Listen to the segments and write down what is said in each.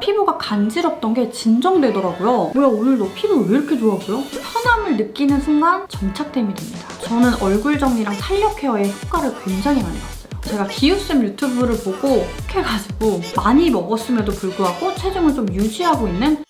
피부가 간지럽던 게 진정되더라고요. 뭐야 오늘 너 피부 왜 이렇게 좋아 보여? 편함을 느끼는 순간 정착됨이 됩니다. 저는 얼굴 정리랑 탄력 케어에 효과를 굉장히 많이 봤어요. 제가 기우쌤 유튜브를 보고 꼭 해가지고 많이 먹었음에도 불구하고 체중을 좀 유지하고 있는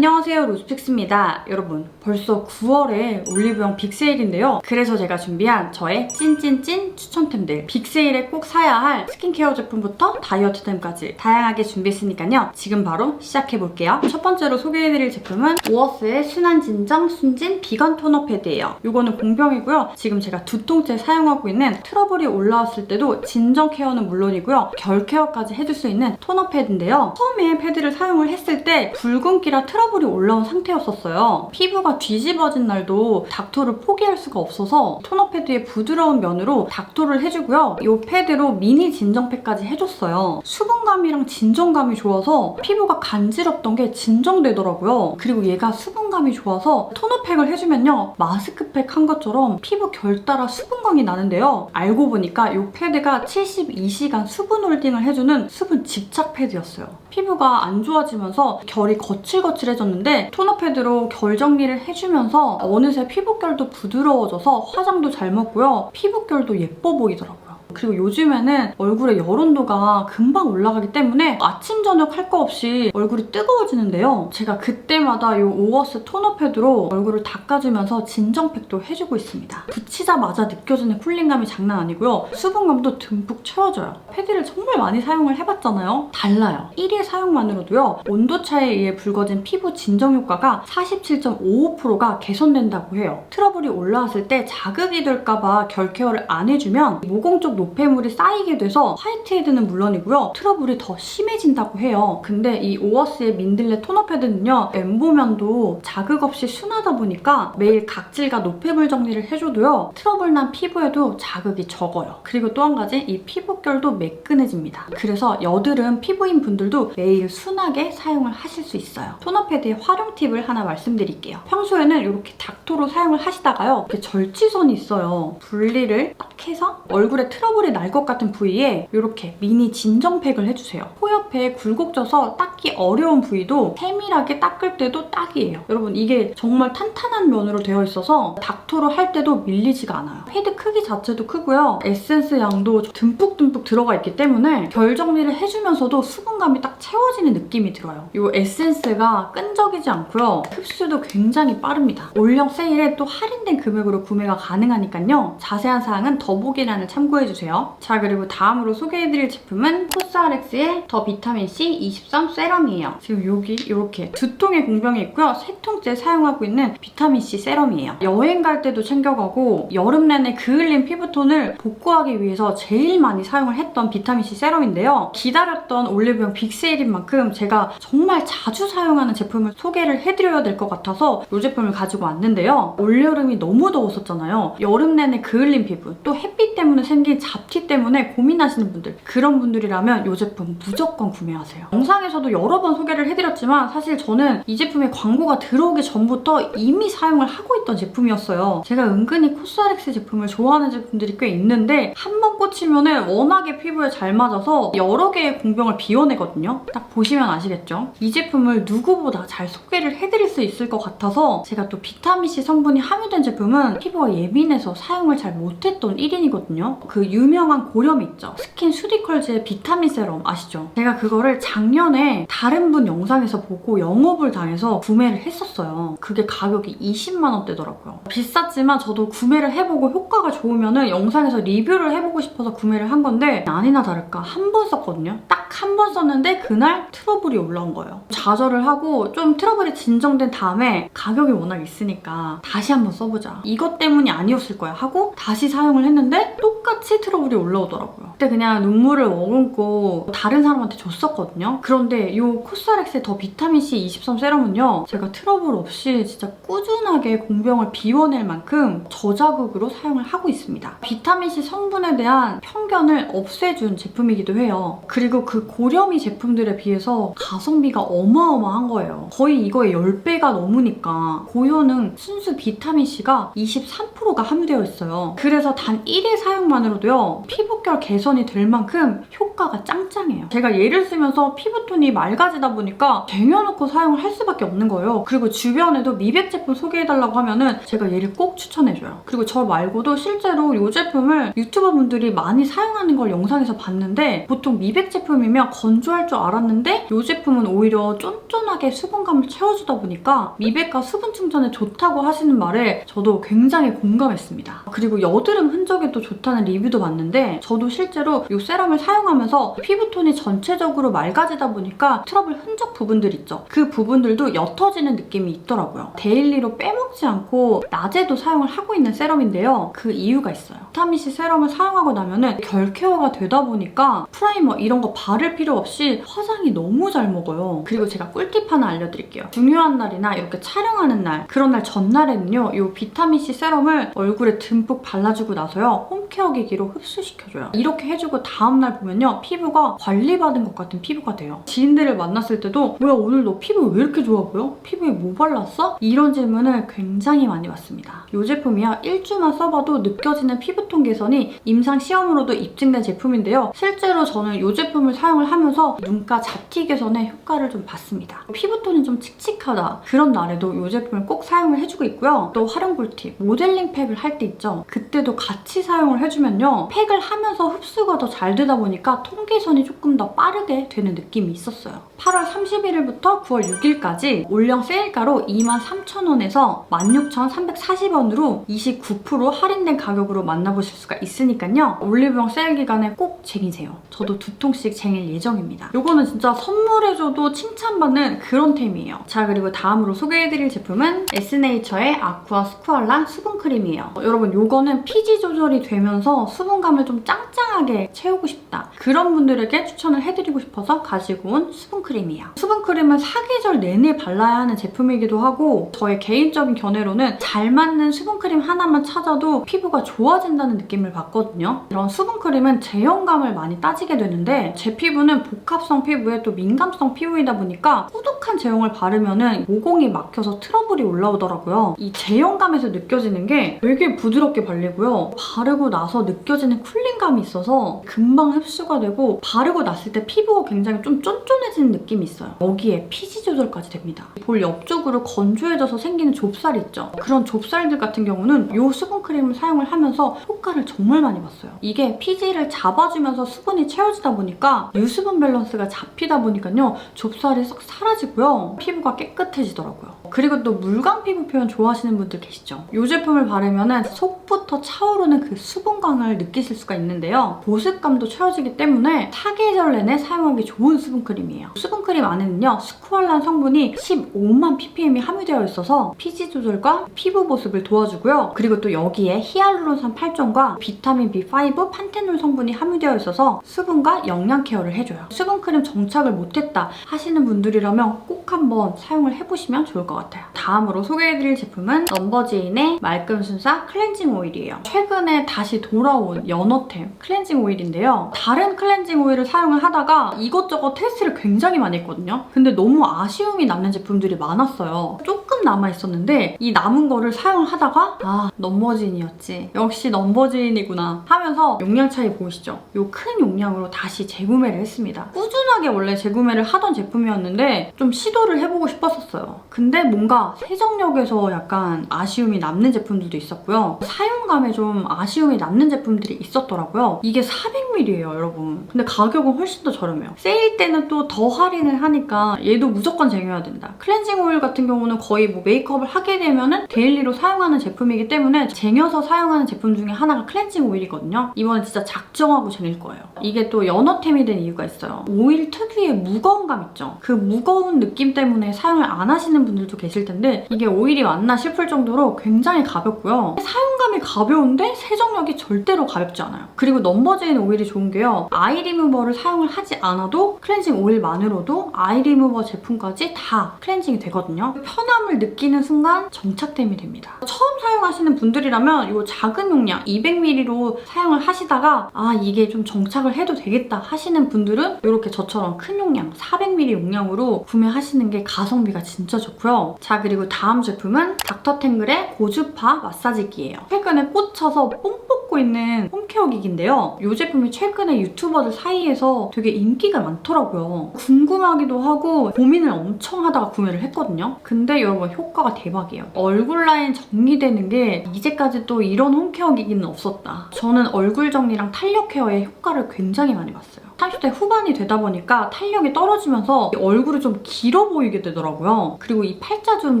안녕하세요 로즈픽스입니다. 여러분 벌써 9월에 올리브영 빅세일인데요. 그래서 제가 준비한 저의 찐찐찐 추천템들. 빅세일에 꼭 사야 할 스킨케어 제품부터 다이어트템까지 다양하게 준비했으니까요. 지금 바로 시작해볼게요. 첫 번째로 소개해드릴 제품은 오어스의 순한진정 순진 비건 토너 패드예요. 이거는 공병이고요. 지금 제가 두 통째 사용하고 있는 트러블이 올라왔을 때도 진정 케어는 물론이고요. 결 케어까지 해줄 수 있는 토너 패드인데요. 처음에 패드를 사용을 했을 때 붉은기라 트러블 이 올라온 상태였었어요. 피부가 뒤집어진 날도 닥토를 포기할 수가 없어서 토너 패드의 부드러운 면으로 닥토를 해주고요. 이 패드로 미니 진정팩까지 해줬어요. 수분감이랑 진정감이 좋아서 피부가 간지럽던 게 진정되더라고요. 그리고 얘가 수분감이 좋아서 토너팩을 해주면요. 마스크팩 한 것처럼 피부 결 따라 수분감이 나는데요. 알고 보니까 이 패드가 72시간 수분 홀딩을 해주는 수분 집착 패드였어요. 피부가 안 좋아지면서 결이 거칠거칠 해졌는데 토너 패드로 결 정리를 해주면서 어느새 피부결도 부드러워져서 화장도 잘 먹고요. 피부결도 예뻐 보이더라고요. 그리고 요즘에는 얼굴의 열 온도가 금방 올라가기 때문에 아침 저녁 할 거 없이 얼굴이 뜨거워지는데요. 제가 그때마다 이 오어스 토너 패드로 얼굴을 닦아주면서 진정팩도 해주고 있습니다. 붙이자마자 느껴지는 쿨링감이 장난 아니고요. 수분감도 듬뿍 채워져요. 패드를 정말 많이 사용을 해봤잖아요. 달라요. 1일 사용만으로도요. 온도 차에 의해 붉어진 피부 진정 효과가 47.55%가 개선된다고 해요. 트러블이 올라왔을 때 자극이 될까봐 결 케어를 안 해주면 모공 쪽 노폐물이 쌓이게 돼서 화이트헤드는 물론이고요. 트러블이 더 심해진다고 해요. 근데 이 오어스의 민들레 토너 패드는요. 엠보면도 자극 없이 순하다 보니까 매일 각질과 노폐물 정리를 해줘도요. 트러블 난 피부에도 자극이 적어요. 그리고 또 한 가지 이 피부결도 매끈해집니다. 그래서 여드름 피부인 분들도 매일 순하게 사용을 하실 수 있어요. 패드의 활용 팁을 하나 말씀드릴게요. 평소에는 이렇게 닥토로 사용을 하시다가요. 이렇게 절지선이 있어요. 분리를 딱 해서 얼굴에 트러블이 날 것 같은 부위에 이렇게 미니 진정팩을 해주세요. 코 옆에 굴곡져서 닦기 어려운 부위도 세밀하게 닦을 때도 딱이에요. 여러분 이게 정말 탄탄한 면으로 되어 있어서 닥토로 할 때도 밀리지가 않아요. 패드 크기 자체도 크고요. 에센스 양도 듬뿍듬뿍 들어가 있기 때문에 결 정리를 해주면서도 수분감이 딱 채워지는 느낌이 들어요. 이 에센스가 끈적이지 않고요. 흡수도 굉장히 빠릅니다. 올영 세일에 또 할인된 금액으로 구매가 가능하니까요. 자세한 사항은 더보기란을 참고해주세요. 자 그리고 다음으로 소개해드릴 제품은 코스알엑스의 더 비타민C 23 세럼이에요. 지금 여기 이렇게 두 통의 공병이 있고요. 세 통째 사용하고 있는 비타민C 세럼이에요. 여행 갈 때도 챙겨가고 여름 내내 그을린 피부톤을 복구하기 위해서 제일 많이 사용을 했던 비타민C 세럼인데요. 기다렸던 올리브영 빅세일인 만큼 제가 정말 자주 사용하는 제품을 소개를 해드려야 될 것 같아서 이 제품을 가지고 왔는데요. 올여름이 너무 더웠었잖아요. 여름 내내 그을린 피부, 또 햇빛 때문에 생긴 잡티 때문에 고민하시는 분들 그런 분들이라면 이 제품 무조건 구매하세요. 영상에서도 여러 번 소개를 해드렸지만 사실 저는 이 제품의 광고가 들어오기 전부터 이미 사용을 하고 있던 제품이었어요. 제가 은근히 코스알엑스 제품을 좋아하는 제품들이 꽤 있는데 한번 꽂히면 워낙에 피부에 잘 맞아서 여러 개의 공병을 비워내거든요. 딱 보시면 아시겠죠? 이 제품을 누구보다 잘 소개를 해드릴 수 있을 것 같아서 제가 또 비타민C 성분이 함유된 제품은 피부가 예민해서 사용을 잘 못했던 1인이거든요. 그 유명한 고렴 있죠? 스킨 수디컬즈의 비타민 세럼 아시죠? 제가 그거를 작년에 다른 분 영상에서 보고 영업을 당해서 구매를 했었어요. 그게 가격이 20만 원대더라고요. 비쌌지만 저도 구매를 해보고 효과가 좋으면 영상에서 리뷰를 해보고 싶 어서 구매를 한 건데 아니나 다를까 한 번 썼거든요. 딱 한 번 썼는데 그날 트러블이 올라온 거예요. 좌절을 하고 좀 트러블이 진정된 다음에 가격이 워낙 있으니까 다시 한번 써보자. 이것 때문이 아니었을 거야 하고 다시 사용을 했는데 똑같이 트러블이 올라오더라고요. 그때 그냥 눈물을 머금고 다른 사람한테 줬었거든요. 그런데 이이 코스알엑스의 더 비타민C 23 세럼은요. 제가 트러블 없이 진짜 꾸준하게 공병을 비워낼 만큼 저자극으로 사용을 하고 있습니다. 비타민C 성분에 대한 편견을 없애준 제품이기도 해요. 그리고 그 고렴이 제품들에 비해서 가성비가 어마어마한 거예요. 거의 이거의 10배가 넘으니까 고효능 순수 비타민C가 23%가 함유되어 있어요. 그래서 단 1일 사용만으로도요. 피부결 개선이 될 만큼 효과가 짱짱해요. 제가 얘를 쓰면서 피부톤이 맑아지다 보니까 쟁여놓고 사용을 할 수밖에 없는 거예요. 그리고 주변에도 미백 제품 소개해달라고 하면은 제가 얘를 꼭 추천해줘요. 그리고 저 말고도 실제로 이 제품을 유튜버 분들이 많이 사용하는 걸 영상에서 봤는데 보통 미백 제품이면 건조할 줄 알았는데 이 제품은 오히려 쫀쫀하게 수분감을 채워주다 보니까 미백과 수분 충전에 좋다고 하시는 말에 저도 굉장히 공감했습니다. 그리고 여드름 흔적에도 좋다는 리뷰도 봤는데 저도 실제로 이 세럼을 사용하면서 피부톤이 전체적으로 맑아지다 보니까 트러블 흔적 부분들 있죠. 그 부분들도 옅어지는 느낌이 있더라고요. 데일리로 빼먹지 않고 낮에도 사용을 하고 있는 세럼인데요. 그 이유가 있어요. 비타민C 세럼을 사용하고 나면은 결 케어가 되다 보니까 프라이머 이런 거 바를 필요 없이 화장이 너무 잘 먹어요. 그리고 제가 꿀팁 하나 알려드릴게요. 중요한 날이나 이렇게 촬영하는 날 그런 날 전날에는요. 이 비타민C 세럼을 얼굴에 듬뿍 발라주고 나서요. 홈케어 기기로 흡수시켜줘요. 이렇게 해주고 다음날 보면요. 피부가 관리받은 것 같은 피부가 돼요. 지인들을 만났을 때도 뭐야 오늘 너 피부 왜 이렇게 좋아 보여? 피부에 뭐 발랐어? 이런 질문을 굉장히 많이 받습니다. 이 제품이요. 일주만 써봐도 느껴지는 피부톤 개선이 임상 시험으로도 입증된 제품인데요. 실제로 저는 이 제품을 사용을 하면서 눈가 잡티 개선에 효과를 좀 봤습니다. 피부톤이 좀 칙칙하다 그런 날에도 이 제품을 꼭 사용을 해주고 있고요. 또 활용 꿀팁 모델링 팩을 할 때 있죠. 그때도 같이 사용을 해주면요. 팩을 하면서 흡수가 더 잘 되다 보니까 톤 개선이 조금 더 빠르게 되는 느낌이 있었어요. 8월 31일부터 9월 6일까지 올영 세일가로 23,000원에서 16,340원으로 29% 할인된 가격으로 만나보실 수가 있으니까요. 올리브영 세일 기간에 꼭 쟁이세요. 저도 두 통씩 쟁일 예정입니다. 이거는 진짜 선물해줘도 칭찬받는 그런 템이에요. 자 그리고 다음으로 소개해드릴 제품은 에스네이처의 아쿠아 스쿠알라 수분크림이에요. 어, 여러분 이거는 피지 조절이 되면서 수분감을 좀 짱짱하게 채우고 싶다. 그런 분들에게 추천을 해드리고 싶어서 가지고 온 수분크림이에요. 수분크림은 사계절 내내 발라야 하는 제품이기도 하고 저의 개인적인 견해로는 잘 맞는 수분크림 하나만 찾아도 피부가 좋아진다는 느낌을 받거든요. 이런 수분크림은 제형감을 많이 따지게 되는데 제 피부는 복합성 피부에 또 민감성 피부이다 보니까 꾸덕한 제형을 바르면 모공이 막혀서 트러블이 올라오더라고요. 이 제형감에서 느껴지는 게 되게 부드럽게 발리고요. 바르고 나서 느껴지는 쿨링감이 있어서 금방 흡수가 되고 바르고 났을 때 피부가 굉장히 좀 쫀쫀해지는 느낌이 있어요. 여기에 피지 조절까지 됩니다. 볼 옆쪽으로 건조해져서 생기는 좁쌀 있죠? 그런 좁쌀들 같은 경우는 이 수분크림을 사용을 하면서 효과를 정말 많이 봤어요. 이게 피지를 잡아주면서 수분이 채워지다 보니까 유수분 밸런스가 잡히다 보니까요. 좁쌀이 쏙 사라지고요. 피부가 깨끗해지더라고요. 그리고 또 물광 피부 표현 좋아하시는 분들 계시죠? 이 제품을 바르면 속부터 차오르는 그 수분광을 느끼실 수가 있는데요. 보습감도 채워지기 때문에 사계절 내내 사용하기 좋은 수분크림이에요. 수분크림 안에는요. 스쿠알란 성분이 15만 ppm이 함유되어 있어서 피지 조절과 피부 보습을 도와주고요. 그리고 또 여기에 히알루론산 8종과 비타민 B5, 판테놀 성분이 함유되어 있어서 수분과 영양 케어를 해줘요. 수분크림 정착을 못했다 하시는 분들이라면 꼭 한번 사용을 해보시면 좋을 것 같아요. 다음으로 소개해드릴 제품은 넘버지인의 말끔 순사 클렌징 오일이에요. 최근에 다시 돌아온 연어템 클렌징 오일인데요. 다른 클렌징 오일을 사용을 하다가 이것저것 테스트를 굉장히 많이 했거든요. 근데 너무 아쉬움이 남는 제품들이 많았어요. 조금 남아있었는데 이 남은 거를 사용을 하다가 아 넘버지인이었지. 역시 넘버지인이구나 하면서 용량 차이 보이시죠? 이 큰 용량으로 다시 재구매를 했습니다. 꾸준하게 원래 재구매를 하던 제품이었는데 좀 시도를 해보고 싶었었어요. 근데 뭔가 세정력에서 약간 아쉬움이 남는 제품들도 있었고요. 사용감에 좀 아쉬움이 남는 제품들이 있었더라고요. 이게 400ml예요, 여러분. 근데 가격은 훨씬 더 저렴해요. 세일 때는 또 더 할인을 하니까 얘도 무조건 쟁여야 된다. 클렌징 오일 같은 경우는 거의 뭐 메이크업을 하게 되면은 데일리로 사용하는 제품이기 때문에 쟁여서 사용하는 제품 중에 하나가 클렌징 오일이거든요. 이번엔 진짜 작정하고 쟁일 거예요. 이게 또 연어템이 된 이유가 있어요. 오일 특유의 무거운 감 있죠? 그 무거운 느낌 때문에 사용을 안 하시는 분들도 계실 텐데 이게 오일이 맞나 싶을 정도로 굉장히 가볍고요. 사용감이 가벼운데 세정력이 절대로 가볍지 않아요. 그리고 넘버즈인 오일이 좋은 게요. 아이 리무버를 사용을 하지 않아도 클렌징 오일만으로도 아이 리무버 제품까지 다 클렌징이 되거든요. 편함을 느끼는 순간 정착템이 됩니다. 처음 사용하시는 분들이라면 이 작은 용량 200ml로 사용을 하시다가 아 이게 좀 정착을 해도 되겠다 하시는 분들은 이렇게 저처럼 큰 용량 400ml 용량으로 구매하시는 게 가성비가 진짜 좋고요. 자 그리고 다음 제품은 닥터탱글의 고주파 마사지기예요. 최근에 꽂혀서 뽕 뽑고 있는 홈케어 기기인데요. 이 제품이 최근에 유튜버들 사이에서 되게 인기가 많더라고요. 궁금하기도 하고 고민을 엄청 하다가 구매를 했거든요. 근데 여러분 효과가 대박이에요. 얼굴 라인 정리되는 게 이제까지 또 이런 홈케어 기기는 없었다. 저는 얼굴 정리랑 탄력 케어에 효과를 굉장히 많이 봤어요. 30대 후반이 되다 보니까 탄력이 떨어지면서 얼굴이 좀 길어 보이게 되더라고요. 그리고 이 팔자주름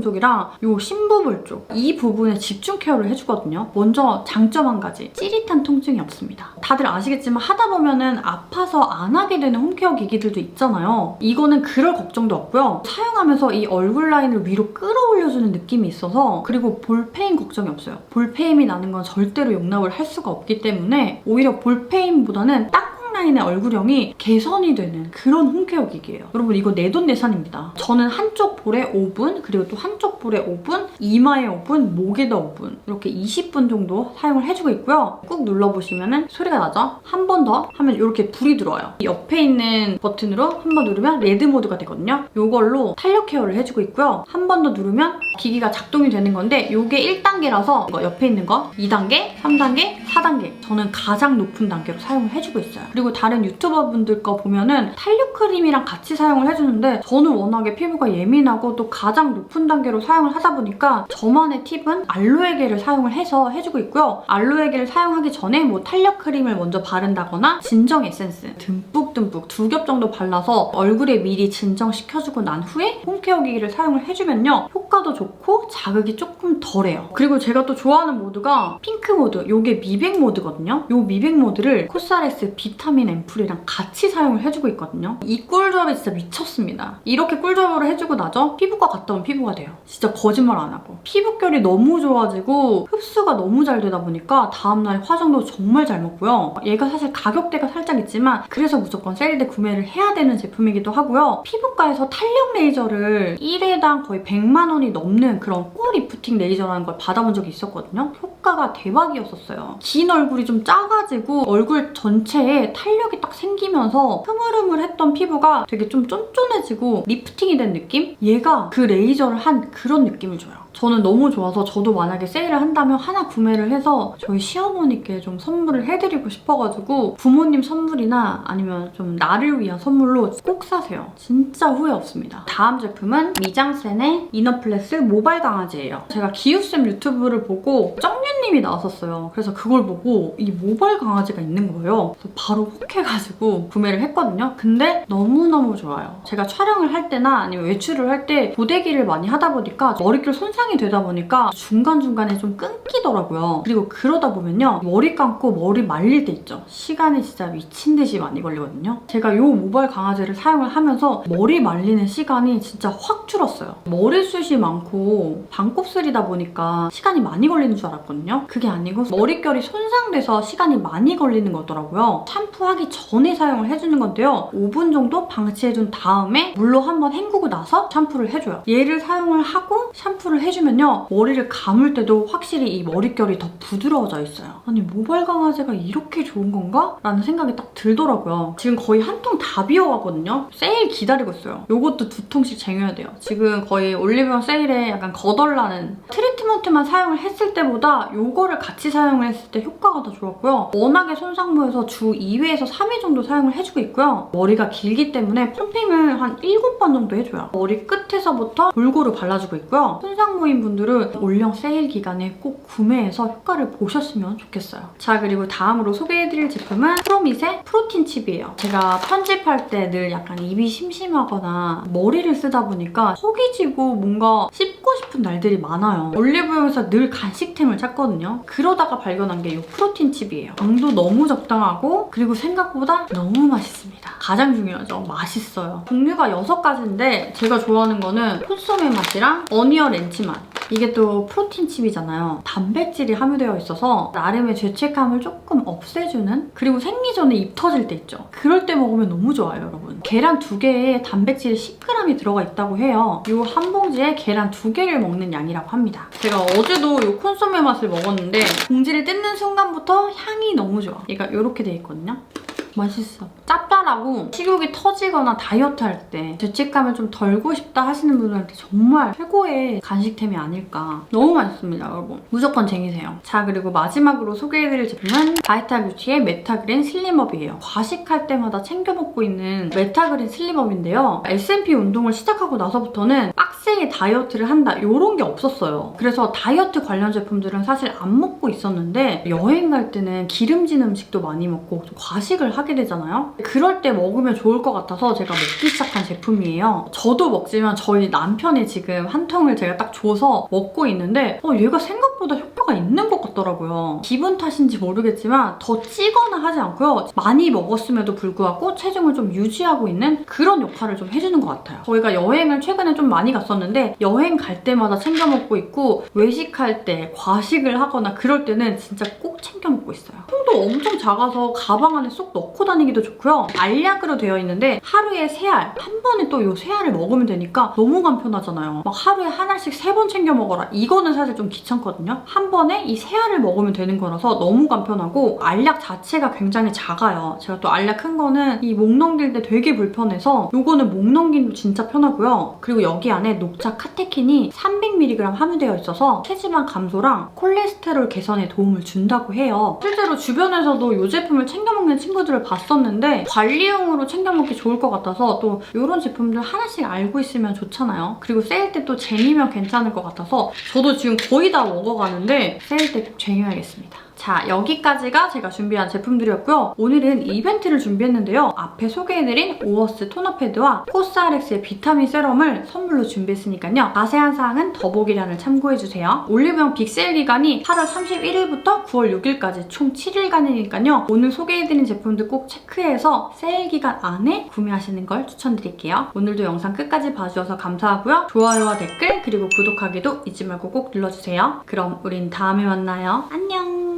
쪽이랑 이 심부분 쪽, 이 부분에 집중 케어를 해주거든요. 먼저 장점 한 가지, 찌릿한 통증이 없습니다. 다들 아시겠지만 하다 보면은 아파서 안 하게 되는 홈케어 기기들도 있잖아요. 이거는 그럴 걱정도 없고요. 사용하면서 이 얼굴 라인을 위로 끌어올려주는 느낌이 있어서 그리고 볼페인 걱정이 없어요. 볼페임이 나는 건 절대로 용납을 할 수가 없기 때문에 오히려 볼페임보다는 딱 라인의 얼굴형이 개선이 되는 그런 홈케어 기기예요. 여러분 이거 내돈내산입니다. 저는 한쪽 볼에 5분 그리고 또 한쪽 볼에 5분, 이마에 5분, 목에다 5분 이렇게 20분 정도 사용을 해주고 있고요. 꾹 눌러보시면 소리가 나죠? 한 번 더 하면 이렇게 불이 들어와요. 이 옆에 있는 버튼으로 한 번 누르면 레드 모드가 되거든요. 이걸로 탄력 케어를 해주고 있고요. 한 번 더 누르면 기기가 작동이 되는 건데 이게 1단계라서 이거 옆에 있는 거 2단계, 3단계, 4단계 저는 가장 높은 단계로 사용을 해주고 있어요. 그리고 다른 유튜버분들 거 보면은 탄력 크림이랑 같이 사용을 해주는데 저는 워낙에 피부가 예민하고 또 가장 높은 단계로 사용을 하다 보니까 저만의 팁은 알로에겔을 사용을 해서 해주고 있고요. 알로에겔을 사용하기 전에 뭐 탄력 크림을 먼저 바른다거나 진정 에센스 듬뿍듬뿍 두 겹 정도 발라서 얼굴에 미리 진정시켜주고 난 후에 홈케어 기기를 사용을 해주면요. 효과도 좋고 자극이 조금 덜해요. 그리고 제가 또 좋아하는 모드가 핑크 모드, 이게 미백 모드거든요. 이 미백 모드를 코스알에스 비타민 앰플이랑 같이 사용을 해주고 있거든요. 이 꿀조합이 진짜 미쳤습니다. 이렇게 꿀조합을 해주고 나죠? 피부과 갔다 온 피부가 돼요. 진짜 거짓말 안 하고. 피부결이 너무 좋아지고 흡수가 너무 잘 되다 보니까 다음날 화장도 정말 잘 먹고요. 얘가 사실 가격대가 살짝 있지만 그래서 무조건 세일때 구매를 해야 되는 제품이기도 하고요. 피부과에서 탄력 레이저를 1회당 거의 100만 원이 넘는 그런 꿀 리프팅 레이저라는 걸 받아본 적이 있었거든요. 효과가 대박이었었어요. 긴 얼굴이 좀 작아지고 얼굴 전체에 탄력이 딱 생기면서 흐물흐물했던 피부가 되게 좀 쫀쫀해지고 리프팅이 된 느낌? 얘가 그 레이저를 한 그런 느낌을 줘요. 저는 너무 좋아서 저도 만약에 세일을 한다면 하나 구매를 해서 저희 시어머니께 좀 선물을 해드리고 싶어가지고 부모님 선물이나 아니면 좀 나를 위한 선물로 꼭 사세요. 진짜 후회 없습니다. 다음 제품은 미장센의 이너플레스 모발 강아지예요. 제가 기우쌤 유튜브를 보고 쩡유님이 나왔었어요. 그래서 그걸 보고 이 모발 강아지가 있는 거예요. 그래서 바로 혹해가지고 구매를 했거든요. 근데 너무너무 좋아요. 제가 촬영을 할 때나 아니면 외출을 할때 고데기를 많이 하다 보니까 머릿결 손상 이 되다 보니까 중간중간에 좀 끊기더라고요. 그리고 그러다 보면요. 머리 감고 머리 말릴 때 있죠. 시간이 진짜 미친 듯이 많이 걸리거든요. 제가 이 모발 강아지를 사용을 하면서 머리 말리는 시간이 진짜 확 줄었어요. 머리숱이 많고 반곱슬이다 보니까 시간이 많이 걸리는 줄 알았거든요. 그게 아니고 머릿결이 손상돼서 시간이 많이 걸리는 거더라고요. 샴푸하기 전에 사용을 해주는 건데요. 5분 정도 방치해준 다음에 물로 한번 헹구고 나서 샴푸를 해줘요. 얘를 사용을 하고 샴푸를 해 주면요. 머리를 감을 때도 확실히 이 머릿결이 더 부드러워져 있어요. 아니 모발 강아지가 이렇게 좋은 건가? 라는 생각이 딱 들더라고요. 지금 거의 한 통 다 비워가거든요. 세일 기다리고 있어요. 요것도 두 통씩 쟁여야 돼요. 지금 거의 올리브영 세일에 약간 거덜나는 트리트먼트만 사용을 했을 때보다 요거를 같이 사용을 했을 때 효과가 더 좋았고요. 워낙에 손상모여서 주 2회에서 3회 정도 사용을 해주고 있고요. 머리가 길기 때문에 펌핑을 한 7번 정도 해줘요. 머리 끝에서부터 골고루 발라주고 있고요. 손상모 모인 분들은 올영 세일 기간에 꼭 구매해서 효과를 보셨으면 좋겠어요. 자 그리고 다음으로 소개해드릴 제품은 프로밋의 프로틴 칩이에요. 제가 편집할 때 늘 약간 입이 심심하거나 머리를 쓰다 보니까 속이 지고 뭔가 씹고 싶은 날들이 많아요. 올리브영에서 늘 간식템을 찾거든요. 그러다가 발견한 게 이 프로틴 칩이에요. 당도 너무 적당하고 그리고 생각보다 너무 맛있습니다. 가장 중요하죠. 맛있어요. 종류가 6가지인데 제가 좋아하는 거는 콘소메 맛이랑 어니언 렌치 맛. 이게 또 프로틴 칩이잖아요. 단백질이 함유되어 있어서 나름의 죄책감을 조금 없애주는 그리고 생리 전에 입 터질 때 있죠. 그럴 때 먹으면 너무 좋아요, 여러분. 계란 두 개에 단백질이 10g이 들어가 있다고 해요. 이 한 봉지에 계란 두 개를 먹는 양이라고 합니다. 제가 어제도 이 콘소메 맛을 먹었는데 봉지를 뜯는 순간부터 향이 너무 좋아. 얘가 이렇게 돼 있거든요. 맛있어. 짭짤하고 식욕이 터지거나 다이어트 할 때 죄책감을 좀 덜고 싶다 하시는 분들한테 정말 최고의 간식템이 아닐까. 너무 맛있습니다, 여러분. 무조건 쟁이세요. 자, 그리고 마지막으로 소개해드릴 제품은 바이탈 뷰티의 메타그린 슬림업이에요. 과식할 때마다 챙겨 먹고 있는 메타그린 슬림업인데요. S&P 운동을 시작하고 나서부터는 빡세게 다이어트를 한다 이런 게 없었어요. 그래서 다이어트 관련 제품들은 사실 안 먹고 있었는데 여행 갈 때는 기름진 음식도 많이 먹고 좀 과식을 하게 되잖아요. 그럴 때 먹으면 좋을 것 같아서 제가 먹기 시작한 제품이에요. 저도 먹지만 저희 남편이 지금 한 통을 제가 딱 줘서 먹고 있는데 어, 얘가 생각보다 효과가 있는 것 같더라고요. 기분 탓인지 모르겠지만 더 찌거나 하지 않고요. 많이 먹었음에도 불구하고 체중을 좀 유지하고 있는 그런 역할을 좀 해주는 것 같아요. 저희가 여행을 최근에 좀 많이 갔었는데 여행 갈 때마다 챙겨 먹고 있고 외식할 때 과식을 하거나 그럴 때는 진짜 꼭 챙겨 먹고 있어요. 통도 엄청 작아서 가방 안에 쏙 넣고 다니기도 좋고요. 알약으로 되어 있는데 하루에 세 알, 한 번에 또이세 알을 먹으면 되니까 너무 간편하잖아요. 막 하루에 하나씩 세 번 챙겨 먹어라. 이거는 사실 좀 귀찮거든요. 한 번에 이 세 알을 먹으면 되는 거라서 너무 간편하고 알약 자체가 굉장히 작아요. 제가 또 알약 큰 거는 이 목 넘길 때 되게 불편해서 이거는 목 넘기도 진짜 편하고요. 그리고 여기 안에 녹차 카테킨이 300mg 함유되어 있어서 체지방 감소랑 콜레스테롤 개선에 도움을 준다고 해요. 실제로 주변에서도 이 제품을 챙겨 먹는 친구들을 봤었는데 관리용으로 챙겨 먹기 좋을 것 같아서 또 이런 제품들 하나씩 알고 있으면 좋잖아요. 그리고 세일 때 또 쟁이면 괜찮을 것 같아서 저도 지금 거의 다 먹어가는데 세일 때꼭 쟁여야겠습니다. 자, 여기까지가 제가 준비한 제품들이었고요. 오늘은 이벤트를 준비했는데요. 앞에 소개해드린 오어스 토너 패드와 코스알엑스의 비타민 세럼을 선물로 준비했으니까요. 자세한 사항은 더보기란을 참고해주세요. 올리브영 빅세일 기간이 8월 31일부터 9월 6일까지 총 7일간이니까요. 오늘 소개해드린 제품들 꼭 체크해서 세일 기간 안에 구매하시는 걸 추천드릴게요. 오늘도 영상 끝까지 봐주셔서 감사하고요. 좋아요와 댓글 그리고 구독하기도 잊지 말고 꼭 눌러주세요. 그럼 우린 다음에 만나요. 안녕!